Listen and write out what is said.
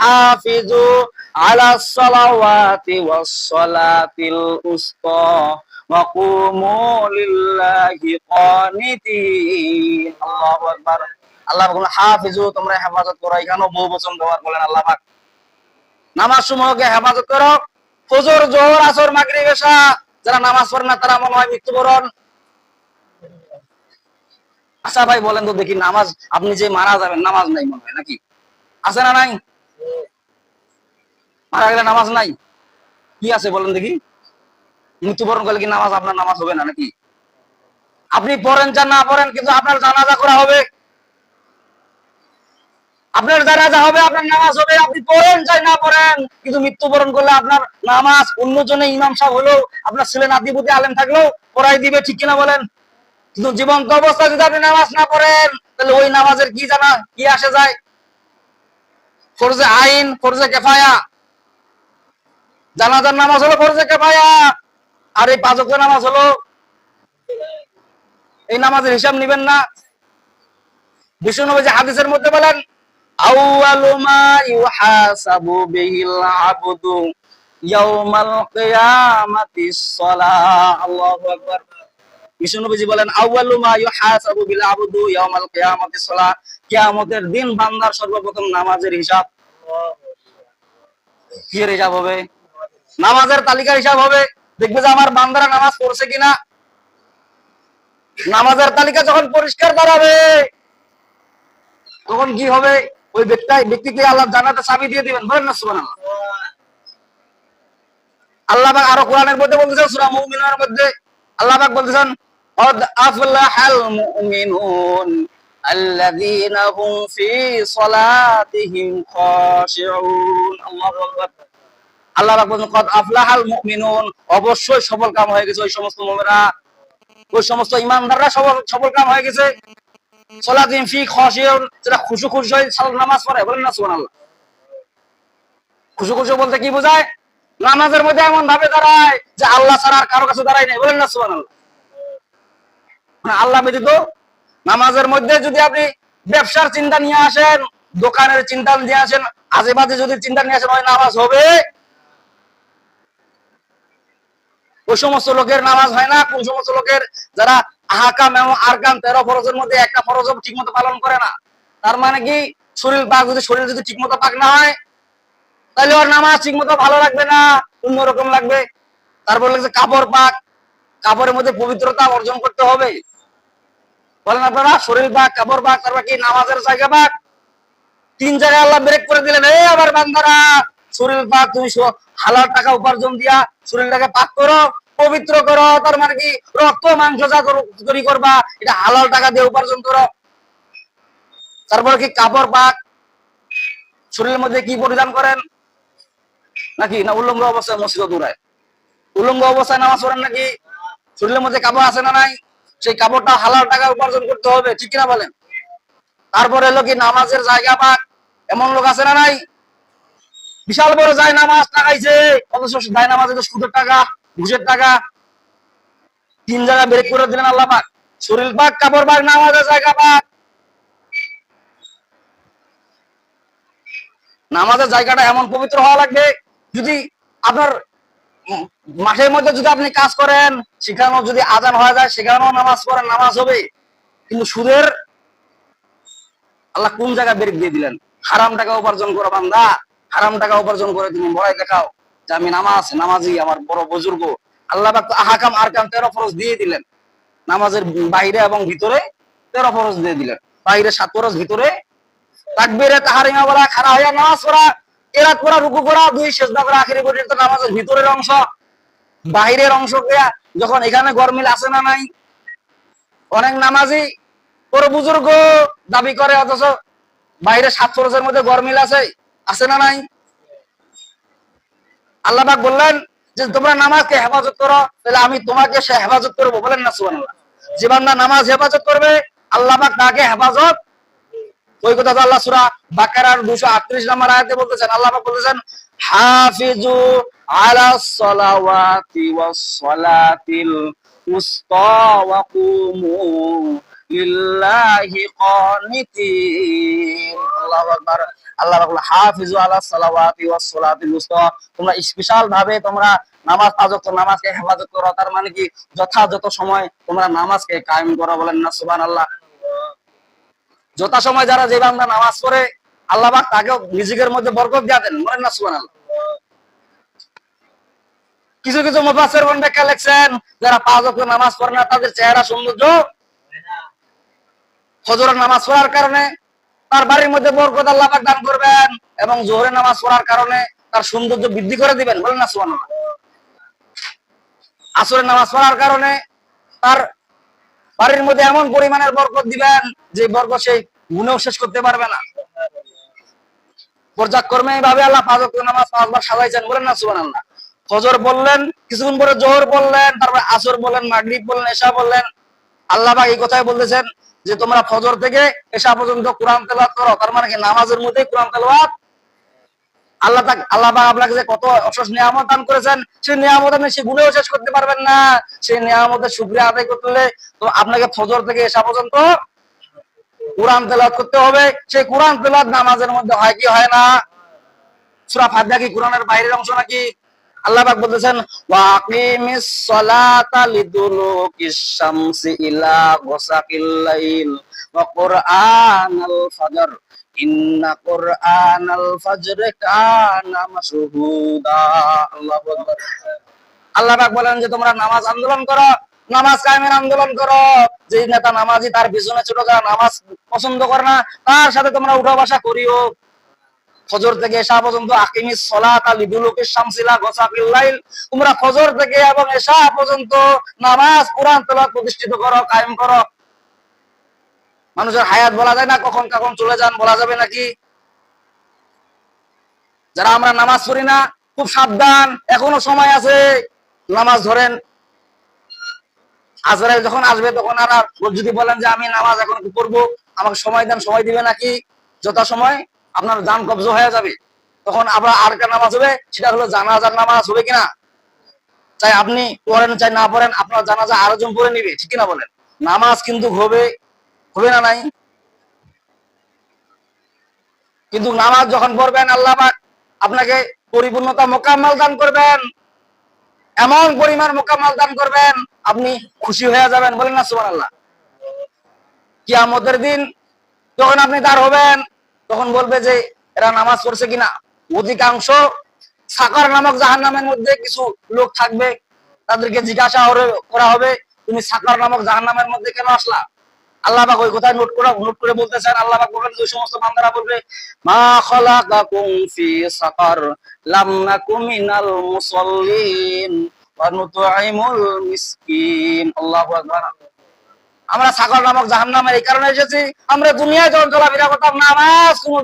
হাফিজু আলা সালাওয়াতি ওয়াস সালাতিল উসতা ওয়া কুমু লিল্লাহি কানিতিন আল্লাহু আকবার। আল্লাহ বলেন হাফিজু, তোমরা হেফাজত করো। এখানেও বহু বচন ব্যবহার করলেন আল্লাহ পাক। নামাজ সমূহকে হেফাজত করো। ফজর, জোহর, আসর, মাগরিব, এশা, যারা নামাজ পড়ে না, তারা মনে হয় মৃত্যুবরণ। আচ্ছা ভাই, বলেন তো দেখি, নামাজ, আপনি যে মারা যাবেন, নামাজ নাই মনে হয় নাকি? আছে না নাই? মারা গেলে নামাজ নাই। কি আছে বলেন দেখি? মৃত্যুবরণ করলে কি নামাজ? আপনার নামাজ হবে না নাকি? আপনি পড়েন চান, না পড়েন, কিন্তু আপনার জানাজা করা হবে। আপনার জানাজা হবে, আপনার নামাজ হবে, আপনি পড়েন চাই না পড়েন, কিন্তু মৃত্যুবরণ করলে আপনার নামাজ অন্যজনে ইমাম সাহেব হলেও, আপনার ছেলে নাতিপুতি আলেম থাকলেও পড়াই দিবে, ঠিক কিনা বলেন? কিন্তু জীবন্ত অবস্থা যদি আপনি নামাজ না পড়েন, তাহলে ওই নামাজের কি জানা, কি আসে যায়? ফরজে আইন, ফরজে কেফায়া। জানাজার নামাজ হলো ফরজে কেফায়া। আর এই পাঁচ ওয়াক্ত নামাজ হলো, এই নামাজের হিসাব নিবেন না। বিষ্ণু নবী যে হাদিসের মধ্যে বলেন, আউয়ালু মা বলেন কিয়ামতের দিন বান্দার সর্বপ্রথম নামাজের হিসাব হিসাব হবে? নামাজের তালিকার হিসাব হবে। দেখবে যে আমার বান্দারা নামাজ পড়ছে কিনা? নামাজের তালিকা যখন পরিষ্কার দাঁড়াবে, তখন কি হবে? ওই ব্যক্তি ব্যক্তিকে আল্লাহ জানাতে চাবি দিয়ে দিবেন। বলেন না, সুবহানাল্লাহ। আল্লাহ আরও কোরআনের মধ্যে বলতেছেন সূরা মধ্যে। আল্লাহ বলতেছেন قد أفلح المؤمنون الذين هم في صلاتهم خاشعون الله أكبر আল্লাহ পাক বলছেন قد أفلح المؤمنون অবশ্যই সফল কাম হয়ে গেছে ওই সমস্ত মুমিনরা ওই সমস্ত ইমানদাররা সফল সফল কাম হয়ে গেছে সলাতিন ফি খাশিয়ুন যারা খুশু খুশু হয়ে সালাত নামাজ পড়ে বলেন না সুবহানাল্লাহ খুশু খুশু বলতে কি বোঝায় নামাজের মধ্যে এমন ভাবে দাঁড়ায় যে আল্লাহ ছাড়া আর কারো কাছে দাঁড়ায় নাই বলেন না সুবহানাল্লাহ মানে আল্লাহ ব্যতীত নামাজের মধ্যে যদি আপনি ব্যবসার চিন্তা নিয়ে আসেন, দোকানের চিন্তা নিয়ে আসেন বাজে যদি চিন্তা নিয়ে আসেন, ওই নামাজ হবে। ওই সমস্ত লোকের নামাজ হয় না। কোন সমস্ত লোকের যারা আহাকাম এবং আরকাম তেরো ফরজের মধ্যে একটা ফরজ ঠিক মতো পালন করে না। তার মানে কি? শরীর পাক যদি শরীর যদি ঠিক মতো পাক না হয়, তাহলে ওর নামাজ ঠিক মতো ভালো লাগবে না, অন্যরকম লাগবে। তারপর লাগছে কাপড় পাক কাপড়ের মধ্যে পবিত্রতা অর্জন করতে হবে। বলেন আপনারা, শরীর পাক কাপড় পাক তারপর কি নামাজের জায়গা পাক তিন জায়গায় আল্লাহ ব্রেক করে দিলেন এই আবার বান্দারা, শরীর পাক তুমি হালাল টাকা উপার্জন দিয়া শরীরটাকে পাক করো, পবিত্র করো, তার মানে কি রক্ত, মাংস যা তৈরি করবা, এটা হালাল টাকা দিয়ে উপার্জন করো। তারপর কি কাপড় পাক শরীরের মধ্যে কি পরিধান করেন? নাকি না উল্লঙ্গ অবস্থায় মসজিদ দূরায় উল্লঙ্গ অবস্থায় নামাজ পড়েন নাকি? শরীরের মধ্যে কাপড় আছে না নাই, সেই কাপড়টা হালাল টাকা উপার্জন করতে হবে, ঠিক কিনা বলেন? তারপরে এলো কি নামাজের জায়গা পাক এমন লোক আছে না নাই? বিশাল বড় যায় নামাজ টাকাইছে অথচ যায় নামাজে তো সুদের টাকা, ঘুষের টাকা। তিন জায়গা ব্রেক করে দিলেন আল্লাহ পাক। শরীর পাক, কাপড় পাক, নামাজের জায়গা পাক। নামাজের জায়গাটা এমন পবিত্র হওয়া লাগবে, যদি আপনার মাঠের মধ্যে যদি আপনি কাজ করেন, সেখানেও যদি আজান হয়ে যায়, সেখানেও নামাজ পড়েন, নামাজ হবে। কিন্তু সুদের, আল্লাহ কোন জায়গায় ব্রেক দিয়ে দিলেন? হারাম টাকা উপার্জন করো বান্দা, হারাম টাকা উপার্জন করে তুমি বড়াই দেখাও যে আমি নামাজ, নামাজি আমার বড় বুজুর্গ। আল্লাহ আহাকাম, আরকাম, তেরো ফরজ দিয়ে দিলেন। নামাজের বাইরে এবং ভিতরে তেরো ফরজ দিয়ে দিলেন। বাইরে সাত ফরজ, ভিতরে তাকবীরে তাহারিমা বলা খাড়া হইয়া নামাজ পড়া এরাত পড়া রুকু করা দুই সেজদা করা আখেরি পর্যন্ত নামাজের ভিতরের অংশ বাইরের অংশ দেয়া যখন এখানে গরমিল আছে না নাই, অনেক নামাজি বড় বুজুর্গ দাবি করে অথচ বাইরে সাত ফরজের মধ্যে গরমিল আছে আছে না নাই? আল্লাহ পাক বললেন যে তোমরা নামাজকে হেফাজত করো, তাহলে আমি তোমাকে সে হেফাজত করব। বলেন না সুবহানাল্লাহ। যে বান্দা নামাজ হেফাজত করবে, আল্লাহ পাক তাকে হেফাজত ওই কথা তো আল্লাহ সূরা বাকারার 238 নম্বর আয়াতে বলতেছেন, আল্লাহ বলতেছেন, হাফিজু আলা সালাওয়াতি ওয়াস সালাতিল ওয়া কুমু লিল্লাহি কানিতিন আল্লাহু আকবার, আল্লাহ হাফিজু আলা ওয়াস তোমরা স্পেশাল ভাবে তোমরা নামাজ পাঁচ নামাজকে হেফাজত করো, তার মানে কি যথাযথ সময় তোমরা নামাজকে কায়েম করো বলেন না, সুবহানাল্লাহ। যথা সময় যারা যে বান্দা নামাজ পড়ে, আল্লাহ তাকে নিজের মধ্যে বরকত দিয়ে দেন, বলেন না সুবহানাল্লাহ। কিছু কিছু মুফাসসির বন ব্যাখ্যা লিখছেন, যারা পাঁচ ওয়াক্ত নামাজ পড়ে না, তাদের চেহারা সৌন্দর্য ফজরের নামাজ পড়ার কারণে, তার বাড়ির মধ্যে বরকত আল্লাহ দান করবেন এবং জোহরের নামাজ পড়ার কারণে তার সৌন্দর্য বৃদ্ধি করে দিবেন, বলেন না সুবহানাল্লাহ। আসরের নামাজ পড়ার কারণে তার বাড়ির মধ্যে এমন পরিমাণের বরকত দিবেন যে বরকত সেই গুণেও শেষ করতে পারবে না। পর্যায়ক্রমে এইভাবে আল্লাহ পাঁচ নামাজ পাঁচবার সাজাইছেন বলেন না, সুবহানাল্লাহ। ফজর বললেন, কিছুক্ষণ পরে জোহর বললেন, তারপর আসর বললেন, মাগরিব বললেন, এশা বললেন। আল্লাহ এই কথাই বলতেছেন যে, তোমরা ফজর থেকে এশা পর্যন্ত কোরআন তেলাওয়াত করো। তার মানে কি, নামাজের মধ্যে কোরআন তেলাওয়াত আল্লাহ তাক আল্লাহ আপনাকে যে কত অশেষ নিয়ামত দান করেছেন, সেই নিয়ামত আপনি সে গুণেও শেষ করতে পারবেন না। সেই নিয়ামতের সুক্রিয়া আদায় করতে তো আপনাকে ফজর থেকে এসা পর্যন্ত কোরআন তেলাদ করতে হবে। সেই কোরআন তেলাদ নামাজের মধ্যে হয় কি হয় না? সুরা ফাদ্দা কি কোরআনের বাইরের অংশ নাকি? আল্লাহ পাক বলতেছেন ওয়াকিমিস সালাতা শামসি ইলা লাইল ওয়া কুরআনাল ফাজর। ইন্না কুরআনাল ফাজর কানা মাশহুদা। আল্লাহু আকবার। আল্লাহ পাক বলেন যে, তোমরা নামাজ আন্দোলন করো, নামাজ কায়েমের আন্দোলন করো। যে নেতা নামাজি তার পিছনে ছোট যারা নামাজ পছন্দ করে না, তার সাথে তোমরা উঠা বসা করিও। ফজর থেকে এশা পর্যন্ত আকিমিস সলাত লিদুলুকিস শামসিলা গোসাকিল লাইল। তোমরা ফজর থেকে এবং এশা পর্যন্ত নামাজ, কোরআন তেলাওয়াত প্রতিষ্ঠিত করো, কায়েম করো। মানুষের হায়াত বলা যায় না, কখন কখন চলে যান বলা যাবে নাকি যারা আমরা নামাজ পড়ি না, খুব সাবধান, এখনও সময় আছে, নামাজ ধরেন। আজরাইল যখন আসবে, তখন আর যদি বলেন যে, আমি নামাজ এখন পড়ব? আমাকে সময় দেন, সময় দিবে নাকি? যথা সময় আপনার যান কবজ হয়ে যাবে। তখন আবার আর একটা নামাজ হবে? সেটা হলো জানাজার নামাজ হবে কিনা? চাই আপনি পড়েন, চাই না পড়েন, আপনার জানাজা আরও জন পড়ে নিবে, ঠিক কিনা বলেন? নামাজ কিন্তু হবে হবে না নাই? কিন্তু নামাজ যখন পড়বেন, আল্লাহ আপনাকে পরিপূর্ণতা মোকাম্মল দান করবেন। এমন পরিমাণ মোকাম্মল দান করবেন, আপনি খুশি হয়ে যাবেন, বলেন না সুবহানাল্লাহ? কিয়ামতের দিন যখন আপনি দাঁড় হবেন তখন বলবে যে, এরা নামাজ পড়ছে কিনা? অধিকাংশ সাকার নামক জাহান নামের মধ্যে কিছু লোক থাকবে। তাদেরকে জিজ্ঞাসা করা হবে, তুমি সাকার নামক জাহান নামের মধ্যে কেন আসলা? আল্লাহ ওই কথায় নোট করে নোট করে বলতেছেন। আল্লাহ পাক বলবেন ওই সমস্ত বান্দারা বলবে, মা আমরা সাগর নামক জাহান নামের এই কারণে এসেছি। আমরা দুনিয়ায় যখন চলাফেরা করতাম কোনো